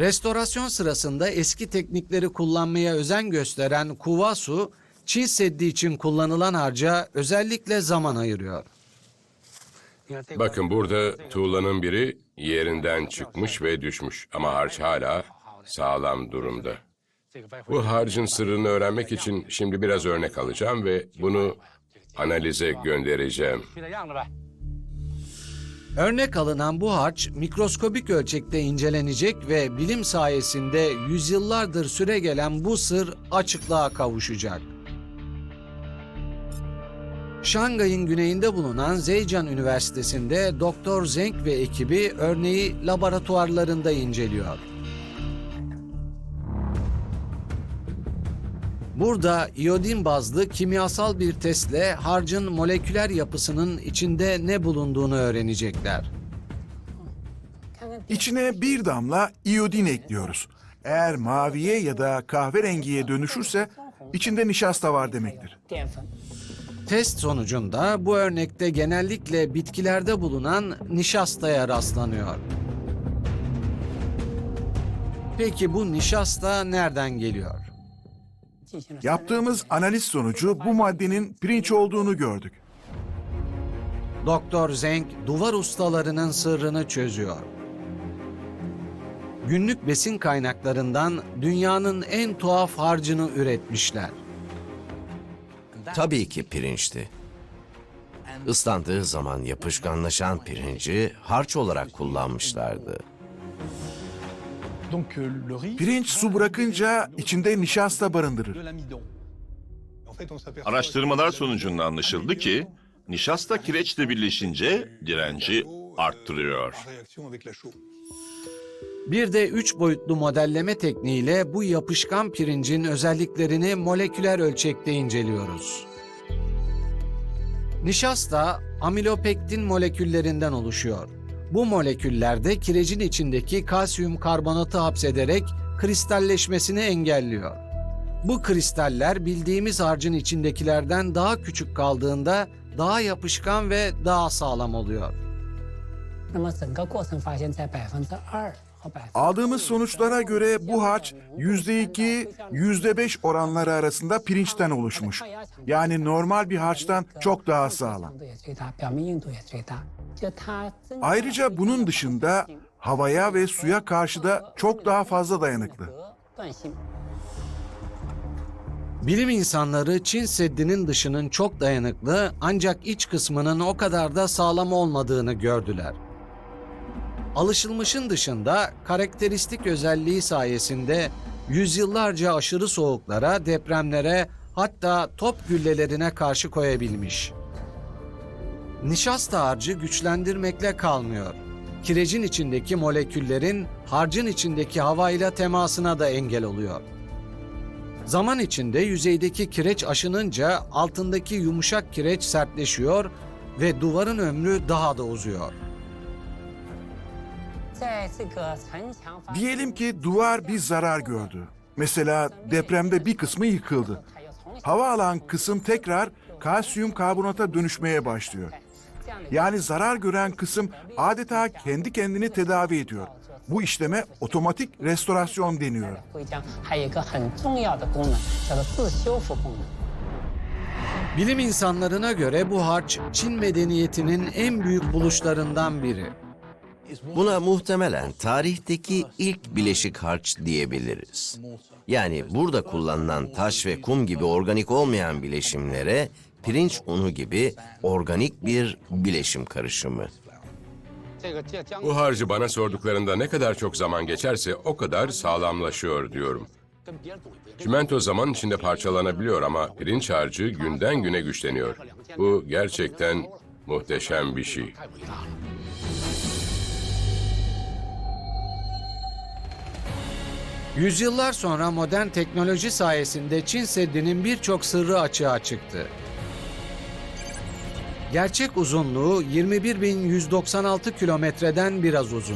Restorasyon sırasında eski teknikleri kullanmaya özen gösteren Kuvasu, Çin Seddi için kullanılan harca özellikle zaman ayırıyor. Bakın burada tuğlanın biri yerinden çıkmış ve düşmüş ama harç hala sağlam durumda. Bu harcın sırrını öğrenmek için şimdi biraz örnek alacağım ve bunu analize göndereceğim. Örnek alınan bu harç mikroskobik ölçekte incelenecek ve bilim sayesinde yüzyıllardır süre gelen bu sır açıklığa kavuşacak. Şangay'ın güneyinde bulunan Zhejiang Üniversitesi'nde Doktor Zeng ve ekibi örneği laboratuvarlarında inceliyor. Burada iodin bazlı kimyasal bir testle harcın moleküler yapısının içinde ne bulunduğunu öğrenecekler. İçine bir damla iodin ekliyoruz. Eğer maviye ya da kahverengiye dönüşürse içinde nişasta var demektir. Test sonucunda bu örnekte genellikle bitkilerde bulunan nişastaya rastlanıyor. Peki bu nişasta nereden geliyor? Yaptığımız analiz sonucu bu maddenin pirinç olduğunu gördük. Doktor Zenk duvar ustalarının sırrını çözüyor. Günlük besin kaynaklarından dünyanın en tuhaf harcını üretmişler. Tabii ki pirinçti. Islandığı zaman yapışkanlaşan pirinci harç olarak kullanmışlardı. Pirinç su bırakınca içinde nişasta barındırır. Araştırmalar sonucunda anlaşıldı ki nişasta kireçle birleşince direnci arttırıyor. Bir de üç boyutlu modelleme tekniğiyle bu yapışkan pirincin özelliklerini moleküler ölçekte inceliyoruz. Nişasta amilopektin moleküllerinden oluşuyor. Bu moleküllerde kirecin içindeki kalsiyum karbonatı hapsederek kristalleşmesini engelliyor. Bu kristaller bildiğimiz harcın içindekilerden daha küçük kaldığında daha yapışkan ve daha sağlam oluyor. Aldığımız sonuçlara göre bu harç %2, %5 oranları arasında pirinçten oluşmuş. Yani normal bir harçtan çok daha sağlam. Ayrıca bunun dışında havaya ve suya karşı da çok daha fazla dayanıklı. Bilim insanları Çin Seddi'nin dışının çok dayanıklı ancak iç kısmının o kadar da sağlam olmadığını gördüler. Alışılmışın dışında karakteristik özelliği sayesinde yüzyıllarca aşırı soğuklara, depremlere, hatta top güllelerine karşı koyabilmiş. Nişasta harcı güçlendirmekle kalmıyor. Kirecin içindeki moleküllerin harcın içindeki havayla temasına da engel oluyor. Zaman içinde yüzeydeki kireç aşınınca altındaki yumuşak kireç sertleşiyor ve duvarın ömrü daha da uzuyor. Diyelim ki duvar bir zarar gördü. Mesela depremde bir kısmı yıkıldı hava alan kısım tekrar kalsiyum karbonata dönüşmeye başlıyor. Yani zarar gören kısım adeta kendi kendini tedavi ediyor. Bu işleme otomatik restorasyon deniyor. Bilim insanlarına göre bu harç Çin medeniyetinin en büyük buluşlarından biri. Buna muhtemelen tarihteki ilk bileşik harç diyebiliriz. Yani burada kullanılan taş ve kum gibi organik olmayan bileşimlere pirinç unu gibi organik bir bileşim karışımı. Bu harcı bana sorduklarında ne kadar çok zaman geçerse o kadar sağlamlaşıyor diyorum. Çimento zaman içinde parçalanabiliyor ama pirinç harcı günden güne güçleniyor. Bu gerçekten muhteşem bir şey. Yüzyıllar sonra modern teknoloji sayesinde Çin Seddi'nin birçok sırrı açığa çıktı. Gerçek uzunluğu 21.196 kilometreden biraz uzun.